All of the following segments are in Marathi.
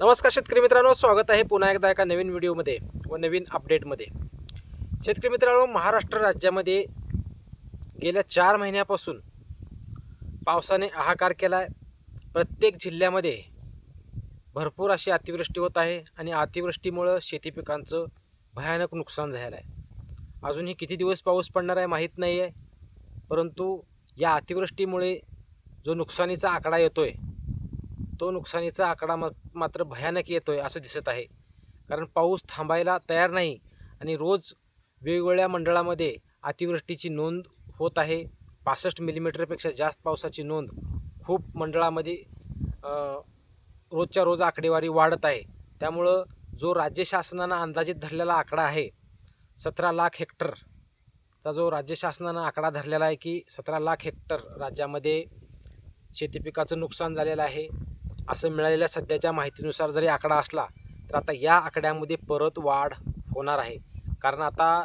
नमस्कार शेतकरी मित्रांनो स्वागत आहे पुन्हा एकदा एका नवीन व्हिडिओमध्ये व नवीन अपडेटमध्ये. शेतकरी मित्रांनो महाराष्ट्र राज्यामध्ये गेल्या चार महिन्यापासून पावसाने हाहाकार केला आहे प्रत्येक जिल्ह्यामध्ये भरपूर अशी अतिवृष्टी होत आहे आणि अतिवृष्टीमुळं शेती पिकांचं भयानक नुकसान झालेलं आहे अजूनही किती दिवस पाऊस पडणार आहे माहीत नाही आहे परंतु या अतिवृष्टीमुळे जो नुकसानीचा आकडा येतो आहे तो नुकसानीचा आकडा मा मात्र भयानक येतो आहे असं दिसत आहे. कारण पाऊस थांबायला तयार नाही आणि रोज वेगवेगळ्या मंडळामध्ये अतिवृष्टीची नोंद होत आहे. पासष्ट मिलीमीटरपेक्षा जास्त पावसाची नोंद खूप मंडळामध्ये रोजच्या रोज आकडेवारी वाढत आहे. त्यामुळं जो राज्य शासनानं अंदाजित धरलेला आकडा आहे सतरा लाख हेक्टरचा जो राज्य शासनानं आकडा धरलेला आहे की सतरा लाख हेक्टर राज्यामध्ये शेती पिकाचं नुकसान झालेलं आहे. असं मिळालेल्या सध्याच्या माहितीनुसार जरी आकडा असला तर आता या आकड्यामध्ये परत वाढ होणार आहे. कारण आता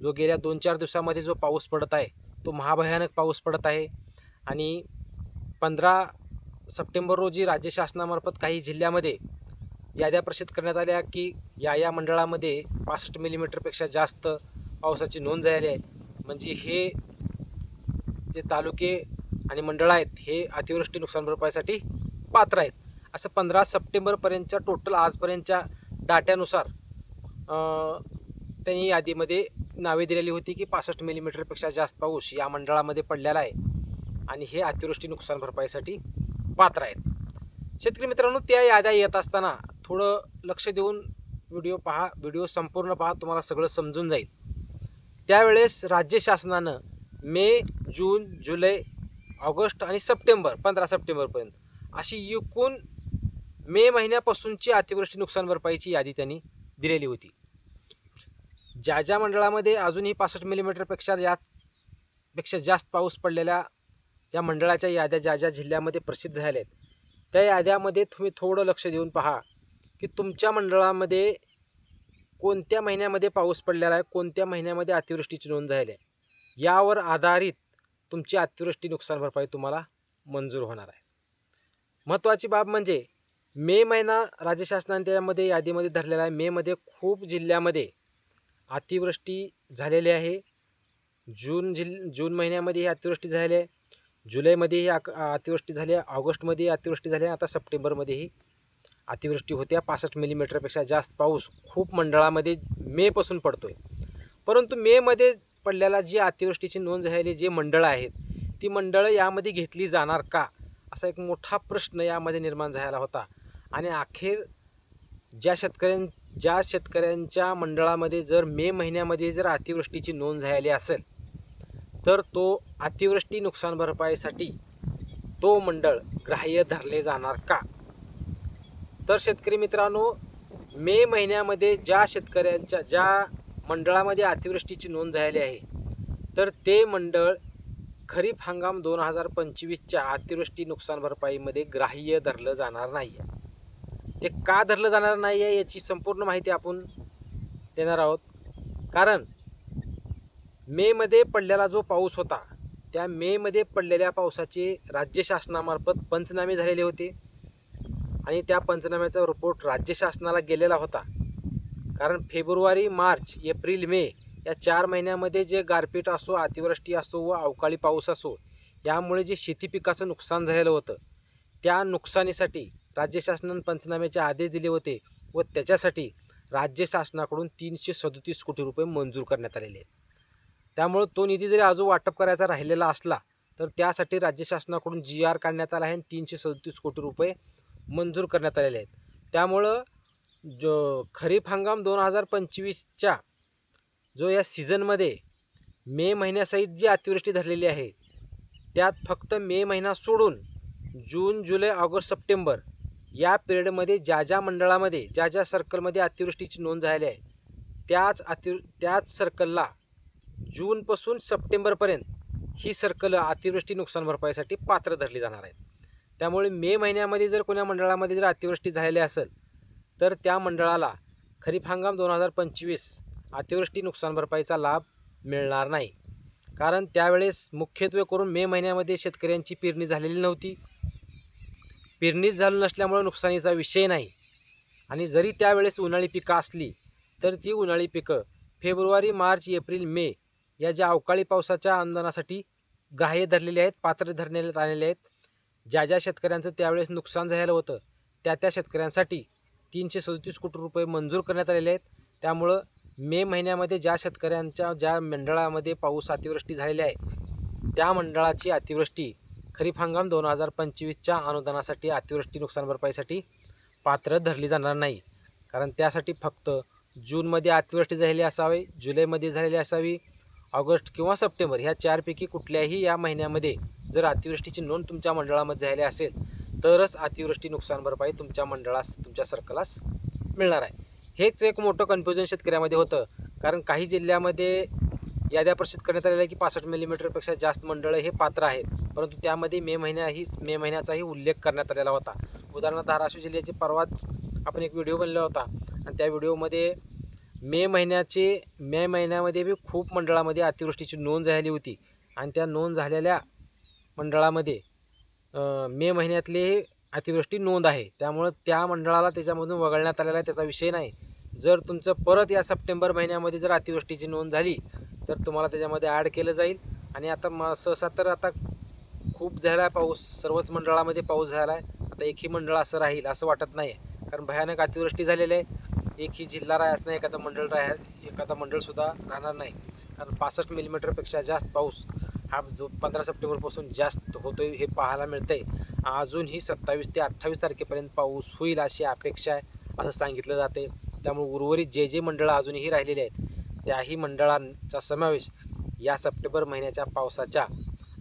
जो गेल्या दोन चार दिवसामध्ये जो पाऊस पडत आहे तो महाभयानक पाऊस पडत आहे. आणि पंधरा सप्टेंबर रोजी राज्य शासनामार्फत काही जिल्ह्यामध्ये याद्या प्रसिद्ध करण्यात आल्या की या या मंडळामध्ये पासष्ट मिलीमीटरपेक्षा जास्त पावसाची नोंद झालेली आहे. म्हणजे हे जे तालुके आणि मंडळं आहेत हे अतिवृष्टी नुकसान भरपाईसाठी पात्र आहेत. असं पंधरा सप्टेंबरपर्यंतच्या टोटल आजपर्यंतच्या डाट्यानुसार त्यांनी यादीमध्ये नावे दिलेली होती की पासष्ट मिलीमीटरपेक्षा जास्त पाऊस या मंडळामध्ये पडलेला आहे आणि हे अतिवृष्टी नुकसान भरपाईसाठी पात्र आहेत. शेतकरी मित्रांनो त्या याद्या येत असताना थोडं लक्ष देऊन व्हिडिओ पहा. व्हिडिओ संपूर्ण पहा तुम्हाला सगळं समजून जाईल. त्यावेळेस राज्य शासनानं मे जून जुलै ऑगस्ट आणि सप्टेंबर पंधरा सप्टेंबरपर्यंत अशी एकूण मे महिन्यापासूनची अतिवृष्टी नुकसान भरपाईची यादी त्यांनी दिलेली होती. ज्या ज्या मंडळामध्ये अजूनही पासष्ट मिलीमीटरपेक्षा या पेक्षा जास्त पाऊस पडलेल्या ज्या मंडळाच्या याद्या ज्या ज्या जिल्ह्यामध्ये प्रसिद्ध झाल्या आहेत त्या याद्यामध्ये तुम्ही थोडं लक्ष देऊन पहा की तुमच्या मंडळामध्ये कोणत्या महिन्यामध्ये पाऊस पडलेला आहे कोणत्या महिन्यामध्ये अतिवृष्टीची नोंद झाली आहे. यावर आधारित तुमची अतिवृष्टी नुकसान भरपाई तुम्हाला मंजूर होणार आहे. महत्त्वाची बाब म्हणजे मे महिना राज्य शासनाने त्यामध्ये यादीमध्ये धरलेला आहे. मेमध्ये खूप जिल्ह्यामध्ये अतिवृष्टी झालेली आहे. जून जिल जून महिन्यामध्ये ही अतिवृष्टी झाली आहे. जुलैमध्ये ही अतिवृष्टी झाली आहे. ऑगस्टमध्ये अतिवृष्टी झाली आहे. आता सप्टेंबरमध्येही अतिवृष्टी होत्या पासष्ट मिलीमीटरपेक्षा जास्त पाऊस खूप मंडळामध्ये मेपासून पडतो आहे परंतु मेमध्ये पडलेला जी अतिवृष्टीची नोंद झालेली जे मंडळं आहेत ती मंडळं यामध्ये घेतली जाणार का? असा एक मोठा प्रश्न यामध्ये निर्माण झाला होता. आणि अखेर ज्या शेतकऱ्यां ज्या शेतकऱ्यांच्या मंडळामध्ये जर मे महिन्यामध्ये जर अतिवृष्टीची नोंद झालेली असेल तर तो अतिवृष्टी नुकसान भरपाईसाठी तो मंडळ ग्राह्य धरले जाणार का? तर शेतकरी मित्रांनो मे महिन्यामध्ये ज्या शेतकऱ्यांच्या ज्या मंडळामध्ये अतिवृष्टीची नोंद झालेली आहे तर ते मंडळ खरीप हंगाम दोन हजार पंचवीसच्या अतिवृष्टी नुकसान भरपाईमध्ये ग्राह्य धरलं जाणार नाही आहे ते का धरलं जाणार नाही आहे याची संपूर्ण माहिती आपण देणार आहोत. कारण मेमध्ये पडलेला जो पाऊस होता त्या मेमध्ये पडलेल्या पावसाचे राज्य शासनामार्फत पंचनामे झालेले होते आणि त्या पंचनाम्याचा रिपोर्ट राज्य शासनाला गेलेला होता. कारण फेब्रुवारी मार्च एप्रिल मे या चार महिन्यामध्ये जे गारपीट असो अतिवृष्टी असो व अवकाळी पाऊस असो यामुळे जे शेती पिकाचं नुकसान झालेलं होतं त्या नुकसानीसाठी राज्य शासनानं पंचनाम्याचे आदेश दिले होते व त्याच्यासाठी राज्य शासनाकडून तीनशे सदोतीस कोटी रुपये मंजूर करण्यात आलेले आहेत. त्यामुळं तो निधी जरी अजून वाटप करायचा राहिलेला असला तर त्यासाठी राज्य शासनाकडून जी आर काढण्यात आला आहे आणि तीनशे सदतीस कोटी रुपये मंजूर करण्यात आलेले आहेत. त्यामुळं जो खरीप हंगाम दोन हजार पंचवीसच्या जो या सीझनमध्ये मे महिन्यासहित जी अतिवृष्टी धरलेली आहे त्यात फक्त मे महिना सोडून जून जुलै ऑगस्ट सप्टेंबर या पिरियडमध्ये ज्या ज्या मंडळामध्ये ज्या ज्या सर्कलमध्ये अतिवृष्टीची नोंद झाली आहे त्याच अति त्याच सर्कलला जूनपासून सप्टेंबरपर्यंत ही सर्कल अतिवृष्टी नुकसान भरपाईसाठी पात्र धरली जाणार आहेत. त्यामुळे मे महिन्यामध्ये जर कोण्या मंडळामध्ये जर अतिवृष्टी झालेली असेल तर त्या मंडळाला खरीप हंगाम दोन हजार पंचवीस अतिवृष्टी नुकसान भरपाईचा लाभ मिळणार नाही. कारण त्यावेळेस मुख्यत्वे करून मे महिन्यामध्ये शेतकऱ्यांची पेरणी झालेली नव्हती. पेरणीच झाली नसल्यामुळं नुकसानीचा विषय नाही. आणि जरी त्यावेळेस उन्हाळी पिकं असली तर ती उन्हाळी पिकं फेब्रुवारी मार्च एप्रिल मे या ज्या अवकाळी पावसाच्या अनुदानासाठी ग्राह्य धरलेले आहेत पात्र धरण्यात आलेले आहेत ज्या ज्या शेतकऱ्यांचं त्यावेळेस नुकसान झालेलं होतं त्या त्या शेतकऱ्यांसाठी तीनशे सदतीस कोटी रुपये मंजूर करण्यात आलेले आहेत. त्यामुळं मे महिन्यामध्ये ज्या शेतकऱ्यांच्या ज्या मंडळामध्ये पाऊस अतिवृष्टी झालेली आहे त्या मंडळाची अतिवृष्टी खरीप हंगाम दोन हजार पंचवीसच्या अनुदानासाठी अतिवृष्टी नुकसान भरपाईसाठी पात्र धरली जाणार नाही. कारण त्यासाठी फक्त जूनमध्ये अतिवृष्टी झालेली असावी जुलैमध्ये झालेली असावी ऑगस्ट किंवा सप्टेंबर ह्या चारपैकी कुठल्याही या महिन्यामध्ये जर अतिवृष्टीची नोंद तुमच्या मंडळामध्ये झाली असेल तरच अतिवृष्टी नुकसान भरपाई तुमच्या मंडळास तुमच्या सर्कलास मिळणार आहे. हेच एक मोठं कन्फ्युजन शेतकऱ्यामध्ये होतं. कारण काही जिल्ह्यामध्ये याद्या प्रसिद्ध करण्यात आलेल्या आहे की पासष्ट मिलीमीटरपेक्षा जास्त मंडळं हे पात्र आहेत. परंतु त्यामध्ये मे महिन्याही मे महिन्याचाही उल्लेख करण्यात आलेला होता. उदाहरणार्थ धाराशिव जिल्ह्याचे परवाच आपण एक व्हिडिओ बनला होता. आणि त्या व्हिडिओमध्ये मे महिन्याचे मे महिन्यामध्ये बी खूप मंडळामध्ये अतिवृष्टीची नोंद झालेली होती. आणि त्या नोंद झालेल्या मंडळामध्ये मे महिन्यातली अतिवृष्टी नोंद आहे. त्यामुळं त्या मंडळाला त्याच्यामधून वगळण्यात आलेला आहे त्याचा विषय नाही. जर तुमचं परत या सप्टेंबर महिन्यामध्ये जर अतिवृष्टीची नोंद झाली तर तुम्हाला त्याच्यामध्ये ॲड केलं जाईल. आणि आता म सहसा तर आता खूप झाला आहे पाऊस सर्वच मंडळामध्ये पाऊस झाला आहे आता एकही मंडळ असं राहील असं वाटत नाही आहे कारण भयानक अतिवृष्टी झालेली आहे. एकही जिल्हा राहत नाही एखादा मंडळ राह एखादा मंडळसुद्धा राहणार नाही. कारण पासष्ट मिलीमीटरपेक्षा जास्त पाऊस हा जो पंधरा सप्टेंबरपासून जास्त होतोय हे पाहायला मिळतं आहे अजूनही सत्तावीस ते अठ्ठावीस तारखेपर्यंत पाऊस होईल अशी अपेक्षा आहे असं सांगितलं जाते त्यामुळे उर्वरित जे जे मंडळं अजूनही राहिलेले आहेत त्याही मंडळांचा समावेश या सप्टेंबर महिन्याच्या पावसाच्या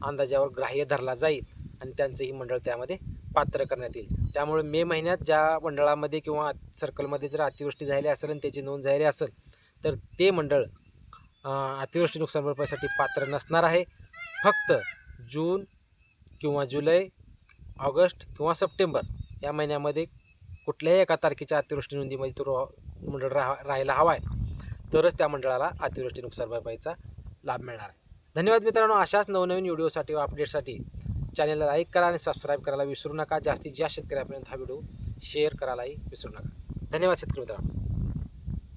अंदाजावर ग्राह्य धरला जाईल आणि त्यांचंही मंडळ त्यामध्ये पात्र करण्यात येईल. त्यामुळे मे महिन्यात ज्या मंडळामध्ये किंवा सर्कलमध्ये जर अतिवृष्टी झाली असेल आणि त्याची नोंद झाली असेल तर ते मंडळ अतिवृष्टी नुकसान भरपाईसाठी पात्र नसणार आहे. फक्त जून किंवा जुलै ऑगस्ट किंवा सप्टेंबर या महिन्यामध्ये कुठल्याही एका तारखेच्या अतिवृष्टी नोंदीमध्ये तो मंडळ राहा राहायला हवा आहे. तरच त्या मंडळाला अतिवृष्टी नुकसान भरपाईचा लाभ मिळणार आहे. धन्यवाद मित्रांनो. अशाच नवनवीन व्हिडिओसाठी व अपडेटसाठी चॅनलला लाईक करा आणि सबस्क्राईब करायला विसरू नका. जास्तीत जास्त शेतकऱ्यापर्यंत हा व्हिडिओ शेअर करायलाही विसरू नका. धन्यवाद शेतकरी मित्रांनो.